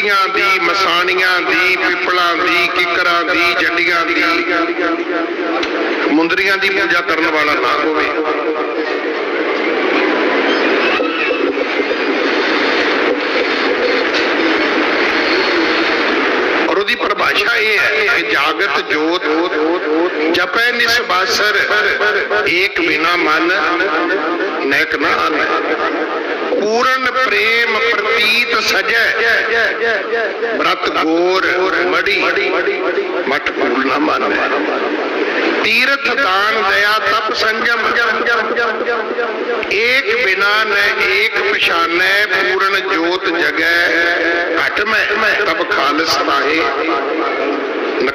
ਕੰਡੀਆਂ ਦੀ, ਮਸਾਣੀਆਂ ਦੀ, ਪਿਪਲਾਂ ਦੀ, ਕਿਕਰਾਂ ਦੀ, ਜੰਡੀਆਂ ਦੀ। ਮੁੰਦਰੀਆਂ ਦੀ ਪੂਜਾ ਕਰਨ ਵਾਲਾ ਨਾ ਹੋਵੇ। ਔਰ ਉਹਦੀ ਪਰਿਭਾਸ਼ਾ ਇਹ ਹੈ ਕਿ ਜਾਗਤ, ਜੋਤ, ਜਪੈ ਨਿਸਬਾਸਰ ਏਕ ਬਿਨਾ ਮਨ, ਨੈਕ ਨਾ ਆਨੈ। ਪੂਰਨ ਪ੍ਰੇਮ ਪ੍ਰਤੀਤ ਸਜੈ। ਬ੍ਰਤ ਗੋਰ ਮੜੀ ਮਟ ਪੂਲ ਨਾ ਮਾਨੈ। ਤੀਰਥ ਦਾਨ ਦਇਆ ਤਪ ਸੰਜਮ। ਏਕ ਬਿਨਾ ਨ ਏਕ ਪਛਾਨੈ, ਪੂਰਨ ਜੋਤ ਜਗੈ ਘਟ ਮੈਂ ਤਬ ਖਾਲਸ ਤਾਹੇ। ਨ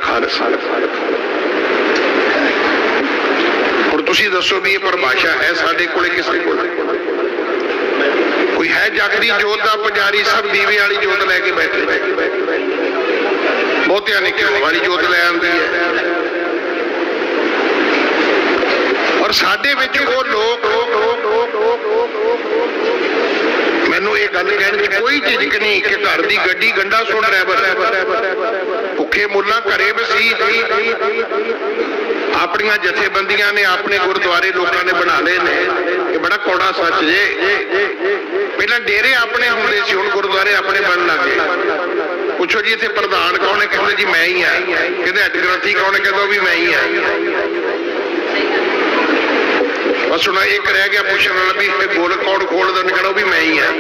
ਹੁਣ ਤੁਸੀਂ ਦੱਸੋ ਵੀ ਇਹ ਪਰਿਭਾਸ਼ਾ ਹੈ ਸਾਡੇ ਕੋਲੇ, ਕਿਸੇ ਕੋਲ? ਕੋਈ ਹੈ ਜਗਦੀ ਜੋਤ ਦਾ ਪੁਜਾਰੀ, ਸਭ ਦੀਵੇ ਵਾਲੀ ਜੋਤ ਲੈ ਕੇ ਬੈਠੇ ਬਹੁਤਿਆਂ ਨੇ ਘਿਓ ਵਾਲੀ ਜੋਤ ਲੈ ਆਂਦੀ ਹੈ। ਔਰ ਸਾਡੇ ਵਿੱਚ ਉਹ ਲੋਕ, ਮੈਨੂੰ ਇਹ ਗੱਲ ਕਹਿਣ ਦੀ ਕੋਈ ਝਿਜਕ ਨਹੀਂ ਕਿ ਘਰ ਦੀ ਗੱਡੀ ਗੰਡਾ ਸੁਣ ਡਰਾਈਵਰ ਭੁੱਖੇ ਮੁੱਲਾਂ ਘਰੇ ਵਸੀ ਆਪਣੀਆਂ ਜਥੇਬੰਦੀਆਂ ਨੇ ਆਪਣੇ ਗੁਰਦੁਆਰੇ ਲੋਕਾਂ ਨੇ ਬਣਾ ਲਏ ਨੇ। ਇਹ ਬੜਾ ਕੌੜਾ ਸੱਚ ਜੇ। ਪਹਿਲਾਂ ਡੇਰੇ ਆਪਣੇ ਹੁੰਦੇ ਸੀ, ਹੁਣ ਗੁਰਦੁਆਰੇ ਆਪਣੇ ਬਣਨ ਲੱਗੇ ਪੁੱਛੋ ਜੀ, ਇੱਥੇ ਪ੍ਰਧਾਨ ਕੌਣ ਹੈ? ਕਹਿੰਦੇ ਜੀ, ਮੈਂ ਹੀ ਆ ਕਹਿੰਦੇ ਅੱਜ ਗ੍ਰੰਥੀ ਕੌਣ ਹੈ? ਕਹਿੰਦਾ ਵੀ ਮੈਂ ਹੀ ਆ ਬਸ ਹੁਣ ਇੱਕ ਰਹਿ ਗਿਆ ਪੁੱਛਣ ਵਾਲਾ ਵੀ ਗੋਲ ਕੌਣ ਖੋਲਦਾ ਉਹਨੇ ਕਹਿਣਾ ਵੀ ਮੈਂ ਹੀ ਆ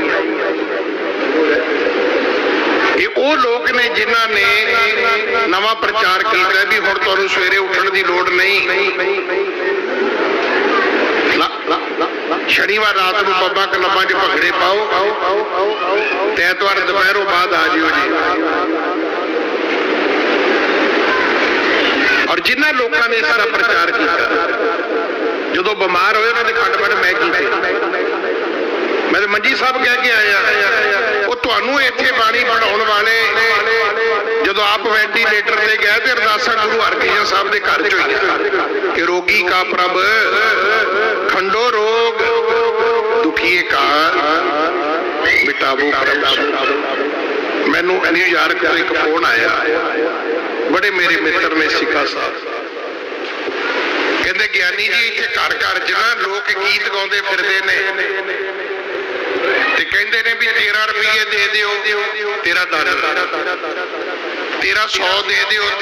ਇਹ ਉਹ ਲੋਕ ਨੇ ਜਿਨ੍ਹਾਂ ਨੇ ਨਵਾਂ ਪ੍ਰਚਾਰ ਕੀਤਾ ਵੀ ਹੁਣ ਤੁਹਾਨੂੰ ਸਵੇਰੇ ਉੱਠਣ ਦੀ ਲੋੜ ਨਹੀਂ। ਸ਼ਨੀਵਾਰ ਰਾਤ ਨੂੰ ਪੱਬਾਂ ਕਲੱਬਾਂ 'ਚ ਭੰਗੜੇ ਪਾਓ। ਤੇ ਐਤਵਾਰ ਦੁਪਹਿਰੋਂ ਬਾਅਦ ਆ ਜਿਓ ਜੀ। ਔਰ ਜਿਨ੍ਹਾਂ ਲੋਕਾਂ ਨੇ ਸਾਰਾ ਪ੍ਰਚਾਰ ਕੀਤਾ, ਜਦੋਂ ਬਿਮਾਰ ਹੋਏ ਉਹਨਾਂ ਦੇ ਖੱਡ ਮੈਂ ਕੀਤੇ ਮੈਂ ਤੇ ਮੰਜੀ ਸਾਹਿਬ ਕਹਿ ਕੇ ਆਇਆ, ਉਹ ਤੁਹਾਨੂੰ ਇੱਥੇ ਬਾਣੀ ਪੜਾਉਣ ਵਾਲੇ ਆਪ ਵੈਂਟੀਲੇਟਰ ਤੇ ਗਏ ਤੇ ਅਰਦਾਸਾਂ ਗੁਰੂ ਹਰਕ੍ਰਿਸ਼ਨ ਸਾਹਿਬ ਦੇ ਘਰ ਚ ਹੋਈਆਂ। ਕਿ ਰੋਗੀ ਕਾ ਪ੍ਰਭ, ਖੰਡੋ ਰੋਗ ਦੁਖੀਏ ਕਾ, ਮਿਟਾਵੋ ਪ੍ਰਭ। ਮੈਨੂੰ ਨਿਊਯਾਰਕ ਤੋਂ ਇੱਕ ਫੋਨ ਆਇਆ। ਬੜੇ ਮੇਰੇ ਮਿੱਤਰ ਨੇ ਸਿੱਖਾ ਸਾਹਿਬ। ਕਹਿੰਦੇ, ਗਿਆਨੀ ਜੀ, ਇੱਥੇ ਘਰ ਘਰ ਚ ਨਾ ਲੋਕ ਗੀਤ ਗਾਉਂਦੇ ਫਿਰਦੇ ਨੇ। ਤੇ ਕਹਿੰਦੇ ਨੇ ਵੀ 13 ਰੁਪਏ ਦੇ ਦਿਓ, ਤੇਰਾ ਦਰ ਤੇਰਾ 100 ਦੇ ਦਿਓ